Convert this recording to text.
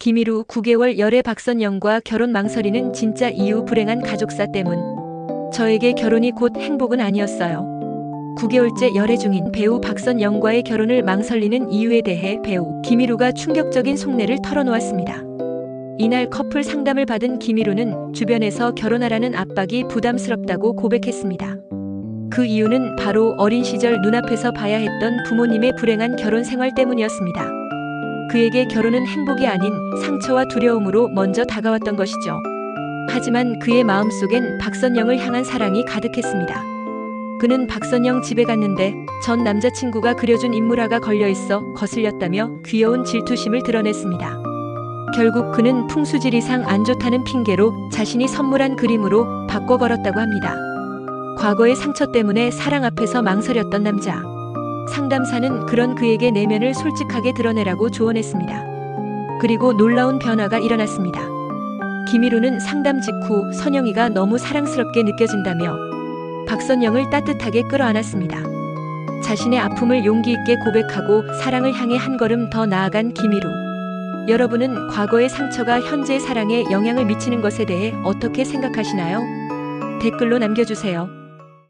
김희루 9개월 열애 박선영과 결혼 망설이는 진짜 이유 불행한 가족사 때문. 저에게 결혼이 곧 행복은 아니었어요. 9개월째 열애 중인 배우 박선영과의 결혼을 망설이는 이유에 대해 배우 김희루가 충격적인 속내를 털어놓았습니다. 이날 커플 상담을 받은 김희루는 주변에서 결혼하라는 압박이 부담스럽다고 고백했습니다. 그 이유는 바로 어린 시절 눈앞에서 봐야 했던 부모님의 불행한 결혼 생활 때문이었습니다. 그에게 결혼은 행복이 아닌 상처와 두려움으로 먼저 다가왔던 것이죠. 하지만 그의 마음속엔 박선영을 향한 사랑이 가득했습니다. 그는 박선영 집에 갔는데 전 남자친구가 그려준 인물화가 걸려 있어 거슬렸다며 귀여운 질투심을 드러냈습니다. 결국 그는 풍수지리상 안 좋다는 핑계로 자신이 선물한 그림으로 바꿔 걸었다고 합니다. 과거의 상처 때문에 사랑 앞에서 망설였던 남자. 상담사는 그런 그에게 내면을 솔직하게 드러내라고 조언했습니다. 그리고 놀라운 변화가 일어났습니다. 김희루는 상담 직후 선영이가 너무 사랑스럽게 느껴진다며 박선영을 따뜻하게 끌어안았습니다. 자신의 아픔을 용기 있게 고백하고 사랑을 향해 한 걸음 더 나아간 김희루. 여러분은 과거의 상처가 현재의 사랑에 영향을 미치는 것에 대해 어떻게 생각하시나요? 댓글로 남겨주세요.